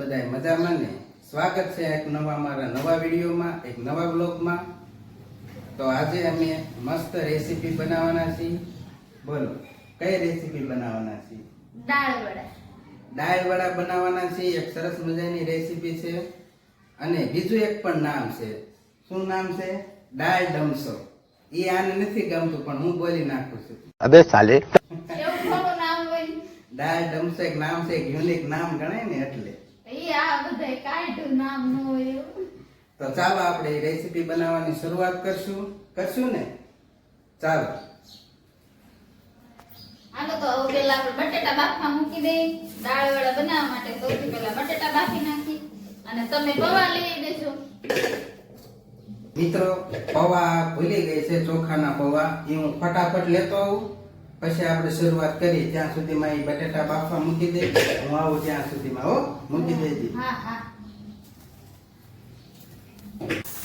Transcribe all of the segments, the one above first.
બધાય મજામાં ને? સ્વાગત છે એક નવા મારા નવા વિડીયોમાં એક નવા બ્લોગમાં તો આજે અમે મસ્ત રેસીપી બનાવવાના છીએ. બોલો કઈ રેસીપી બનાવવાના છીએ? દાળ વડા. દાળ વડા બનાવવાના છીએ એક સરસ મજાની રેસીપી છે. અને બીજું એક પણ નામ છે. શું નામ છે? દાળ ડમસો. એ આને નથી ગમતું પણ હું બોલી નાખું છું. અબે સાલે. દાળ ડમસો એક નામ છે એક યુનિક નામ ગણાય ને એટલે. ઈ આ બધાય કાઢ્યું નામ ન હોય એવું. તો ચાલો આપણે રેસીપી બનાવવાની શરૂઆત કરશું. કરશું ને? ચાલો. હાલો તો પેલા આપણે બટેટા બાફવા મૂકી દઈ દાળ વડા બનાવવા માટે સૌથી પહેલા બટેટા બાફી નાખી અને તમે પૌવા લઈ દેજો. મિત્રો પૌવા ભૂલી ગઈ છે ચોખાના પૌવા. એ હું ફટાફટ લેતો આવું. પછી આપણે શરૂઆત કરી ત્યાં સુધીમાં એ બટેટા બાફવા મૂકી દે. હું આવું ત્યાં સુધીમાં હો મૂકી દેજે.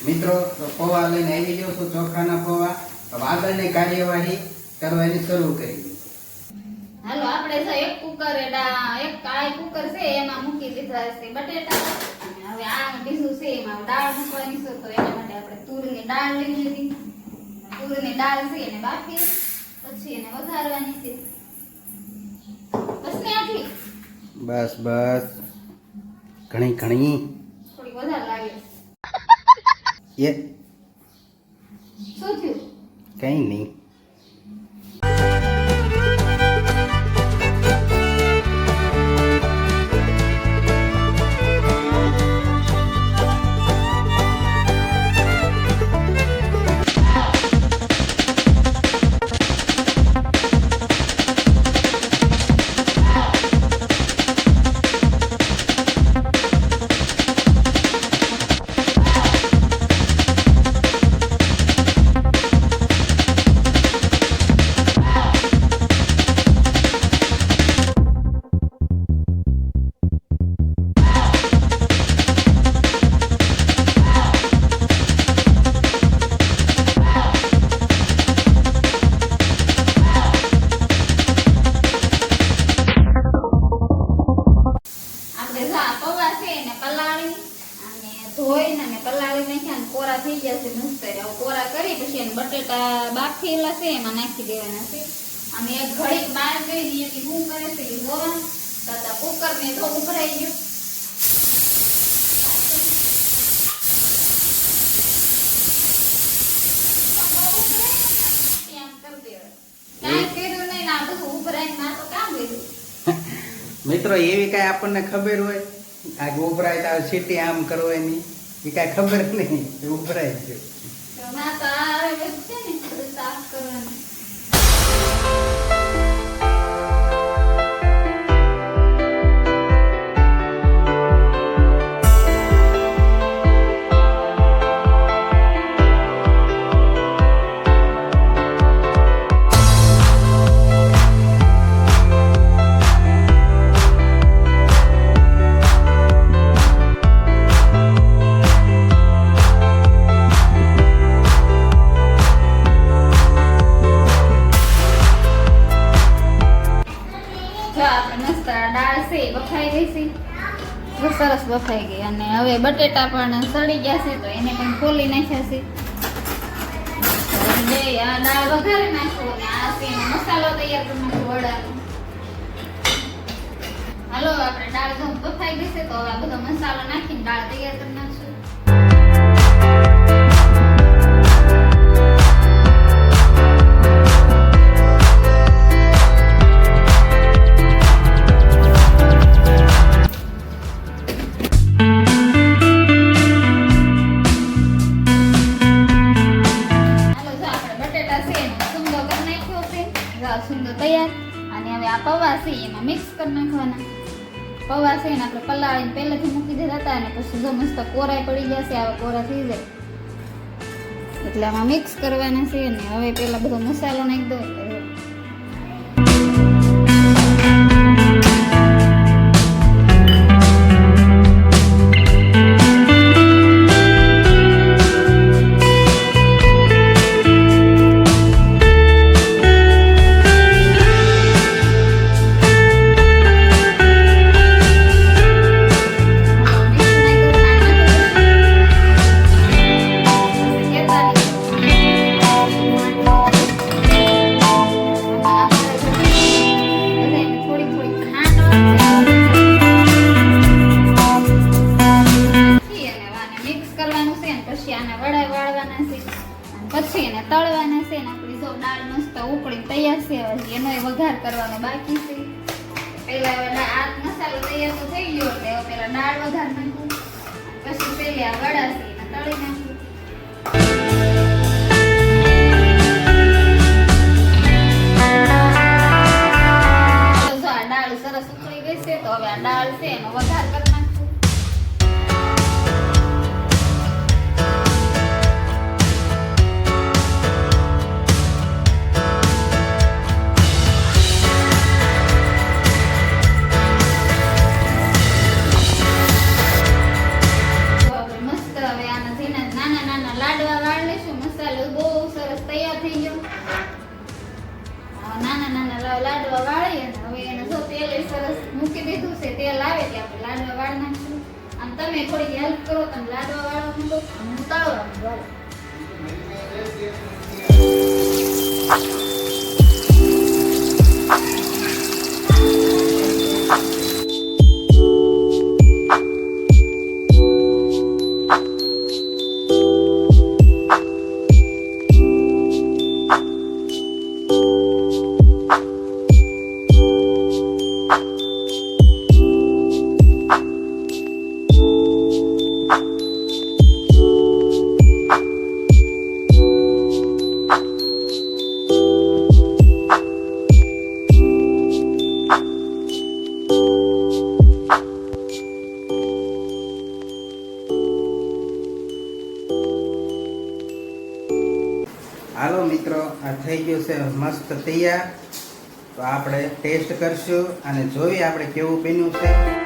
મિત્રો પૌવા લઈને આવી ગયો છું ચોખાના પૌવા. હવે આગળની કાર્યવાહી કરવાની શરૂ કરી. હાલો આપણે છે એક કુકર એડા એક કાય કુકર છે એમાં મૂકી દીધા છે બટેટા. હવે આ બીજું છે એમાં દાળ મૂકવાની છે તો એના માટે આપણે તુરની દાળ લઈ લીધી. તુરની દાળ છે એને બાફી. પછી એને વઘારવાની છે. બસ ને આટલી? બસ બસ. ઘણી ઘણી. થોડી વધારે લાગે. એ. શું થયું? કઈ નહીં. ધોઈને અને પલાળી નાખ્યા અને કોરા થઈ ગયા છે મસ્ત હવે કોરા કરી પછી એને બટેટા બાફેલા છે એમાં નાખી દેવાના છે. અને એક ઘડીક બહાર ગઈ ને એથી હું કરે છે એ હોવા તથા કુકર ને તો ઉભરાઈ ગયું. કાંઈ કર્યું નહીં ને બધું ઉભરાઈને મારે તો કામ કર્યું. મિત્રો એવી કઈ આપણને ખબર હોય? આ ગોભરાય તો સીટી આમ કરો એની. એ કાંઈ ખબર નહીં. ઉભરાય છે. છે એ બફાઈ બહુ સરસ બફાઈ ગઈ અને હવે બટેટા પણ સડી ગયા છે, તો એને પણ ખોલી નાખ્યા છે. તો આ દાળ વઘારી નાખો અને આ છે મસાલો તૈયાર કરી નાખો વડાનો. હાલો, આપણે દાળ બફાઈ ગઈ છે, તો આ બધો મસાલો નાખીને દાળ તૈયાર કરી નાખશું. એમાં મિક્સ કરી નાખવાના. પૌવા છે એને આપણે પલાળીને પહેલેથી મૂકી દીધા હતા અને પછી જો મસ્ત કોરાય પડી જશે આવા કોરા થઈ જાય. એટલે આમાં મિક્સ કરવાના છે અને હવે પેલા બધો મસાલો નાખી દો. એનો વઘાર કરવાનો બાકી છે. પહેલા હવે આ મસાલો તૈયાર તો થઈ ગયો એટલે પહેલા દાળ વઘાર નાખું. પછી પેલી આ એને તળી નાખું. સરસ ઉકળી ગઈ છે, તો હવે આ દાળ છે, એનો વઘાર કરી લાડવા વાળી ને હવે એને જો તેલ એ સરસ મૂકી દીધું છે, તેલ આવે કે આપણે લાડવા વાળ નાખશું. આમ તમે થોડી હેલ્પ કરો, તમે લાડવા માંડો હું તળવા માંડો હાલો મિત્રો, આ થઈ ગયું છે મસ્ત તૈયાર. તો આપણે ટેસ્ટ કરશું અને જોઈએ આપણે કેવું બન્યું છે.